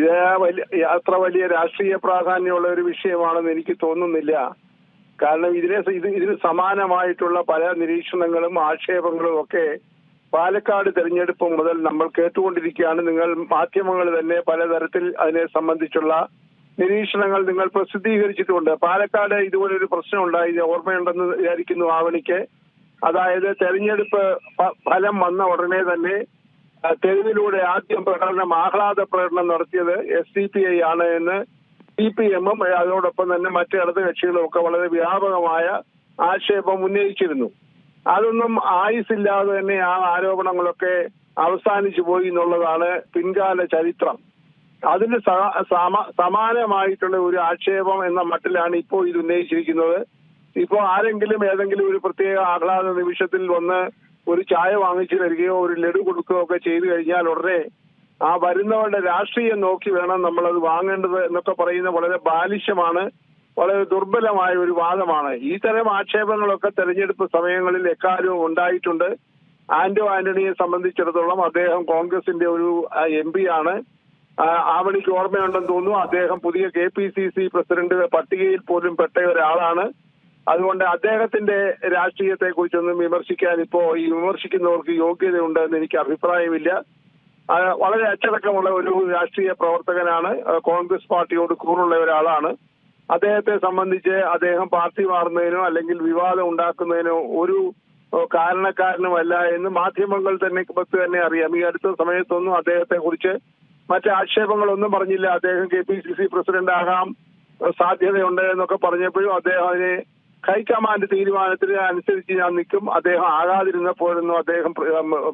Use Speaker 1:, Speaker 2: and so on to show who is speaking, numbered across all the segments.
Speaker 1: ഇത് വലിയ അത്ര വലിയ രാഷ്ട്രീയ പ്രാധാന്യമുള്ള ഒരു വിഷയമാണെന്ന് എനിക്ക് തോന്നുന്നില്ല. കാരണം ഇതിനെ ഇത് ഇതിന് സമാനമായിട്ടുള്ള പല നിരീക്ഷണങ്ങളും ആക്ഷേപങ്ങളും ഒക്കെ പാലക്കാട് തെരഞ്ഞെടുപ്പ് മുതൽ നമ്മൾ കേട്ടുകൊണ്ടിരിക്കുകയാണ്. നിങ്ങൾ മാധ്യമങ്ങൾ തന്നെ പലതരത്തിൽ അതിനെ സംബന്ധിച്ചുള്ള നിരീക്ഷണങ്ങൾ നിങ്ങൾ പ്രസിദ്ധീകരിച്ചിട്ടുണ്ട്. പാലക്കാട് ഇതുപോലൊരു പ്രശ്നം ഉണ്ടായി. ഓർമ്മയുണ്ടെന്ന് വിചാരിക്കുന്നു ആവണിക്ക്. അതായത് തെരഞ്ഞെടുപ്പ് ഫലം വന്ന ഉടനെ തന്നെ തെരുവിലൂടെ ആദ്യം പ്രകടനം ആഹ്ലാദ പ്രകടനം നടത്തിയത് എസ് സി പി ഐ ആണ് എന്ന് സി പി എമ്മും അതോടൊപ്പം തന്നെ മറ്റു ഇടത് കക്ഷികളും ഒക്കെ വളരെ വ്യാപകമായ ആക്ഷേപം ഉന്നയിച്ചിരുന്നു. അതൊന്നും ആയുസില്ലാതെ തന്നെ ആ ആരോപണങ്ങളൊക്കെ അവസാനിച്ചു പോയി എന്നുള്ളതാണ് പിൻകാല ചരിത്രം. അതിന് സമാനമായിട്ടുള്ള ഒരു ആക്ഷേപം എന്ന മട്ടിലാണ് ഇപ്പോൾ ഇത് ഉന്നയിച്ചിരിക്കുന്നത്. ഇപ്പോൾ ആരെങ്കിലും ഏതെങ്കിലും ഒരു പ്രത്യേക ആഹ്ലാദ നിമിഷത്തിൽ വന്ന് ഒരു ചായ വാങ്ങിച്ചു തരികയോ ഒരു ലഡു കൊടുക്കുകയോ ഒക്കെ ചെയ്തു കഴിഞ്ഞാൽ ഉടനെ ആ വരുന്നവരുടെ രാഷ്ട്രീയം നോക്കി വേണം നമ്മൾ അത് വാങ്ങേണ്ടത് എന്നൊക്കെ പറയുന്ന വളരെ ബാലിശ്യമാണ് വളരെ ദുർബലമായ ഒരു വാദമാണ്. ഈ തരം ആക്ഷേപങ്ങളൊക്കെ തെരഞ്ഞെടുപ്പ് സമയങ്ങളിൽ എക്കാലവും ഉണ്ടായിട്ടുണ്ട്. ആന്റോ ആന്റണിയെ സംബന്ധിച്ചിടത്തോളം അദ്ദേഹം കോൺഗ്രസിന്റെ ഒരു എം പി ആണ്. ആവണിക്ക് ഓർമ്മയുണ്ടെന്ന് തോന്നുന്നു. അദ്ദേഹം പുതിയ K P C C president പട്ടികയിൽ പോലും പെട്ട ഒരാളാണ്. അതുകൊണ്ട് അദ്ദേഹത്തിന്റെ രാഷ്ട്രീയത്തെ കുറിച്ചൊന്നും വിമർശിക്കാൻ ഇപ്പോ ഈ വിമർശിക്കുന്നവർക്ക് യോഗ്യതയുണ്ട് എന്ന് എനിക്ക് അഭിപ്രായമില്ല. വളരെ അച്ചടക്കമുള്ള ഒരു രാഷ്ട്രീയ പ്രവർത്തകനാണ്. കോൺഗ്രസ് പാർട്ടിയോട് കൂറുള്ള ഒരാളാണ്. അദ്ദേഹത്തെ സംബന്ധിച്ച് അദ്ദേഹം പാർട്ടി മാറുന്നതിനോ അല്ലെങ്കിൽ വിവാദം ഉണ്ടാക്കുന്നതിനോ ഒരു കാരണക്കാരനുമല്ല എന്ന് മാധ്യമങ്ങൾ തന്നെ പത്ത് തന്നെ അറിയാം. ഈ അടുത്ത സമയത്തൊന്നും അദ്ദേഹത്തെ കുറിച്ച് മറ്റ് ആക്ഷേപങ്ങളൊന്നും പറഞ്ഞില്ല. അദ്ദേഹം K P C C president ആകാം സാധ്യതയുണ്ട് എന്നൊക്കെ പറഞ്ഞപ്പോഴും അദ്ദേഹം അതിനെ ഹൈക്കമാൻഡ് തീരുമാനത്തിന് അനുസരിച്ച് ഞാൻ നിൽക്കും. അദ്ദേഹം ആകാതിരുന്നപ്പോഴൊന്നും അദ്ദേഹം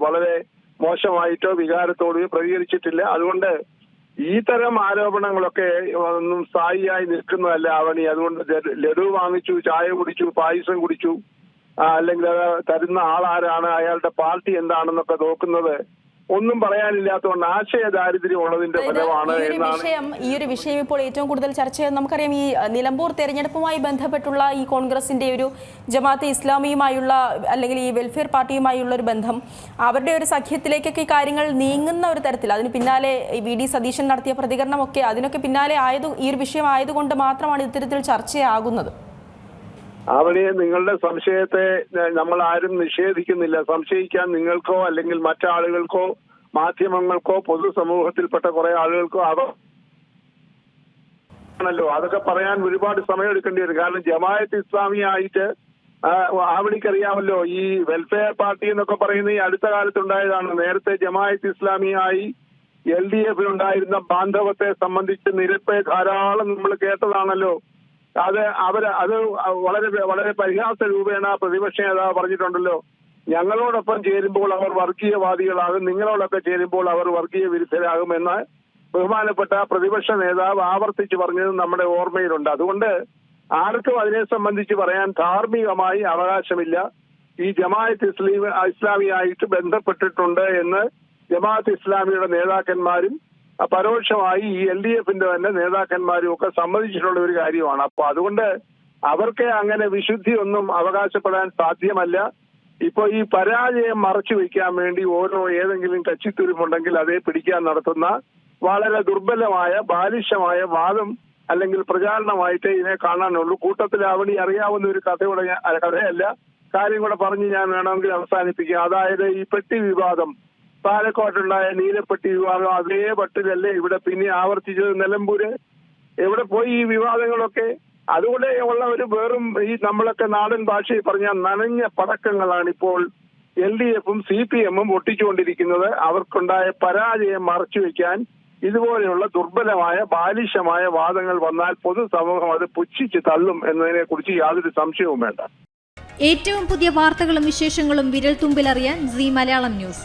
Speaker 1: വളരെ മോശമായിട്ടോ വികാരത്തോടെയോ പ്രതികരിച്ചിട്ടില്ല. അതുകൊണ്ട് ഈ തരം ആരോപണങ്ങളൊക്കെ ഒന്നും സ്ഥായിയായി നിൽക്കുന്നതല്ല അവണി അതുകൊണ്ട് ലഡു വാങ്ങിച്ചു ചായ കുടിച്ചു പായസം കുടിച്ചു. അല്ലെങ്കിൽ തരുന്ന ആളാരാണ്? അയാളുടെ പാർട്ടി എന്താണെന്നൊക്കെ നോക്കുന്നത് ഒന്നും പറയാനില്ലാത്തതുകൊണ്ട് ആശയ ദാരിദ്ര്യം ഉള്ളതിന്റെ ഫലമാണ്
Speaker 2: ഈ ഒരു വിഷയം ഈ ഒരു വിഷയം ഇപ്പോൾ ഏറ്റവും കൂടുതൽ ചർച്ച ചെയ്യുന്നത് നമുക്കറിയാം ഈ നിലമ്പൂർ തെരഞ്ഞെടുപ്പുമായി ബന്ധപ്പെട്ടുള്ള ഈ കോൺഗ്രസിന്റെ ഒരു ജമാഅത്തെ ഇസ്ലാമിയുമായുള്ള അല്ലെങ്കിൽ ഈ വെൽഫെയർ പാർട്ടിയുമായുള്ള ഒരു ബന്ധം അവരുടെ ഒരു സഖ്യത്തിലേക്കൊക്കെ ഈ കാര്യങ്ങൾ നീങ്ങുന്ന ഒരു തരത്തിൽ അതിന് പിന്നാലെ വി ഡി സതീശൻ നടത്തിയ പ്രതികരണമൊക്കെ അതിനൊക്കെ പിന്നാലെ ആയത് ഈ ഒരു വിഷയം ആയതുകൊണ്ട് മാത്രമാണ് ഇത്തരത്തിൽ ചർച്ചയാകുന്നത്.
Speaker 1: അവിടെ നിങ്ങളുടെ സംശയത്തെ നമ്മൾ ആരും നിഷേധിക്കുന്നില്ല. സംശയിക്കാൻ നിങ്ങൾക്കോ അല്ലെങ്കിൽ മറ്റാളുകൾക്കോ മാധ്യമങ്ങൾക്കോ പൊതുസമൂഹത്തിൽപ്പെട്ട കുറെ ആളുകൾക്കോ അവ ആണല്ലോ. അതൊക്കെ പറയാൻ ഒരുപാട് സമയം എടുക്കേണ്ടി വരും. കാരണം ജമായത്ത് ഇസ്ലാമി ആയിട്ട് ആവണിക്കറിയാമല്ലോ. ഈ വെൽഫെയർ പാർട്ടി എന്നൊക്കെ പറയുന്ന ഈ അടുത്ത കാലത്തുണ്ടായതാണ്. നേരത്തെ ജമായത്ത് ഇസ്ലാമിയായി എൽ ഡി എഫിനുണ്ടായിരുന്ന ബാന്ധവത്തെ സംബന്ധിച്ച് നിരപ്പ് ധാരാളം നമ്മൾ കേട്ടതാണല്ലോ. അത് അവർ അത് വളരെ വളരെ പരിഹാസ രൂപേണ പ്രതിപക്ഷ നേതാവ് പറഞ്ഞിട്ടുണ്ടല്ലോ. ഞങ്ങളോടൊപ്പം ചേരുമ്പോൾ അവർ വർഗീയവാദികളാകും നിങ്ങളോടൊക്കെ ചേരുമ്പോൾ അവർ വർഗീയ വിരുദ്ധരാകുമെന്ന് ബഹുമാനപ്പെട്ട പ്രതിപക്ഷ നേതാവ് ആവർത്തിച്ച് പറഞ്ഞത് നമ്മുടെ ഓർമ്മയിലുണ്ട്. അതുകൊണ്ട് ആർക്കും അതിനെ സംബന്ധിച്ച് പറയാൻ ധാർമ്മികമായി അവകാശമില്ല. ഈ ജമാഅത്ത് ഇസ്ലീം ഇസ്ലാമിയായിട്ട് ബന്ധപ്പെട്ടിട്ടുണ്ട് എന്ന് ജമാഅത്ത് ഇസ്ലാമിയുടെ നേതാക്കന്മാരും പരോക്ഷമായി ഈ എൽ ഡി എഫിന്റെ തന്നെ നേതാക്കന്മാരും ഒക്കെ സമ്മതിച്ചിട്ടുള്ള ഒരു കാര്യമാണ്. അപ്പൊ അതുകൊണ്ട് അവർക്ക് അങ്ങനെ വിശുദ്ധി ഒന്നും അവകാശപ്പെടാൻ സാധ്യമല്ല. ഇപ്പൊ ഈ പരാജയം മറച്ചു വയ്ക്കാൻ വേണ്ടി ഓരോ ഏതെങ്കിലും കച്ചിത്തുരുമുണ്ടെങ്കിൽ അതേ പിടിക്കാൻ നടത്തുന്ന വളരെ ദുർബലമായ ബാലിശമായ വാദം അല്ലെങ്കിൽ പ്രചാരണമായിട്ട് ഇതിനെ കാണാനുള്ളൂ. കൂട്ടത്തിൽ അവണി അറിയാവുന്ന ഒരു കഥയുടെ കഥയല്ല. കാര്യം കൂടെ പറഞ്ഞ് ഞാൻ വേണമെങ്കിൽ അവസാനിപ്പിക്കാം. അതായത് ഈ പെട്ടി വിവാദം. പാലക്കോട്ടുണ്ടായ നീലപ്പെട്ടി വിവാദം അതേ പട്ടിലല്ലേ ഇവിടെ പിന്നെ ആവർത്തിച്ചത് നിലമ്പൂര്. എവിടെ പോയി ഈ വിവാദങ്ങളൊക്കെ അതുകൊണ്ട് ഉള്ള ഒരു വെറും ഈ നമ്മളൊക്കെ നാടൻ ഭാഷയിൽ പറഞ്ഞ നനഞ്ഞ പടക്കങ്ങളാണ് ഇപ്പോൾ എൽ ഡി എഫും സി പി എമ്മും ഒട്ടിച്ചുകൊണ്ടിരിക്കുന്നത്. അവർക്കുണ്ടായ പരാജയം മറച്ചു വെക്കാൻ ഇതുപോലെയുള്ള ദുർബലമായ ബാലിശമായ വാദങ്ങൾ വന്നാൽ പൊതുസമൂഹം അത് പുച്ഛിച്ച് തള്ളും എന്നതിനെ കുറിച്ച് യാതൊരു സംശയവും വേണ്ട.
Speaker 3: ഏറ്റവും പുതിയ വാർത്തകളും വിശേഷങ്ങളും വിരൽ തുമ്പിലറിയാൻ സി മലയാളം ന്യൂസ്.